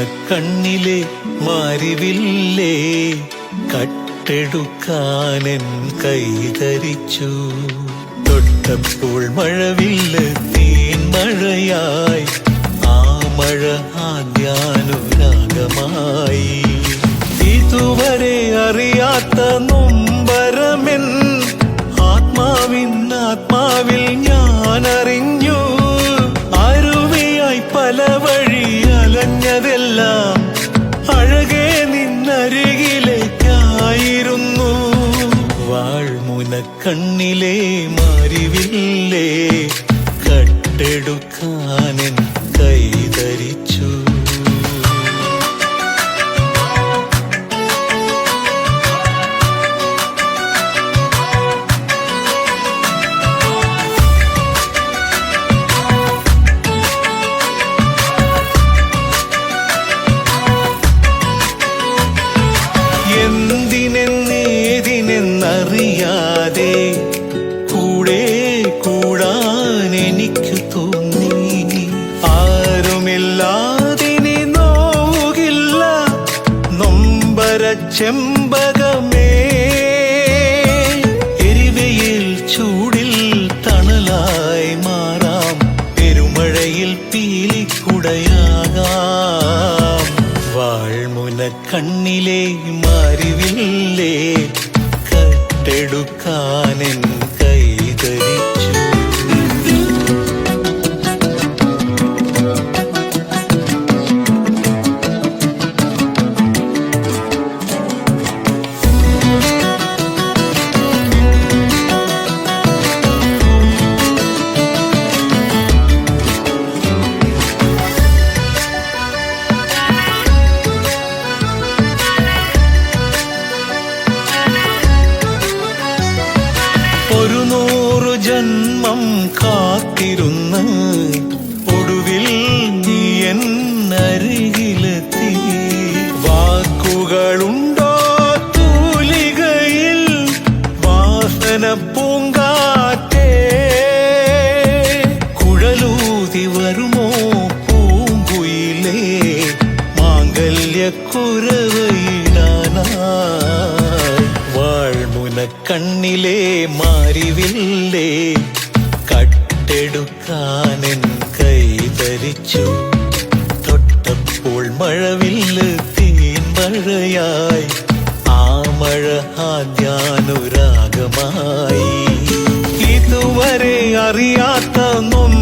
കണ്ണിലെ മാരിവില്ലേ? കട്ടെടുക്കാനൻ കൈതരിച്ചു തൊട്ടപ്പോൾ മഴവില്ല തീൻ മഴയായി. ആ മഴ ആദ്യാനുരാഗമായി. ഇതുവരെ അറിയാത്ത നൊമ്പരമെൻ ആത്മാവിൻ ആത്മാവിൽ ഞാൻ അറിഞ്ഞു അരുവിയായി പല വഴി അലഞ്ഞതെല്ലാം അഴകെ നിന്നരികിലേക്കായിരുന്നു. വാൾമുന കണ്ണിലെ മാറിവില്ലേ കട്ടെടുക്കാനെൻ ചെമ്പകമേ എരിവയിൽ ചൂടിൽ തണലായി മാറാം. പെരുമഴയിൽ പീലിക്കുടയാകാം. വാൾമുന കണ്ണിലെ മാറിവില്ലേ കട്ടെടുക്കാനെൻ ഒരു നൂറു ജന്മം കാത്തിരുന്ന് ഒടുവിൽ നീ എന്നരികിലെത്തി. വാക്കുകളുണ്ടോ തൂലികയിൽ? വാസന പൂങ്കാറ്റേ. കുഴലൂതി വരുമോ പൂങ്കുയിലേ? മാംഗല്യക്കുറവയിടാനായി കണ്ണിലെ മാറിവില്ലേ? കൈ കൈതരിച്ചു തൊട്ടപ്പോൾ മഴവില്ല് തീൻ മഴയായി. ആ മഴ ആദ്യാനുരാഗമായി. ഇതുവരെ അറിയാത്ത നൊമ്പരമെൻ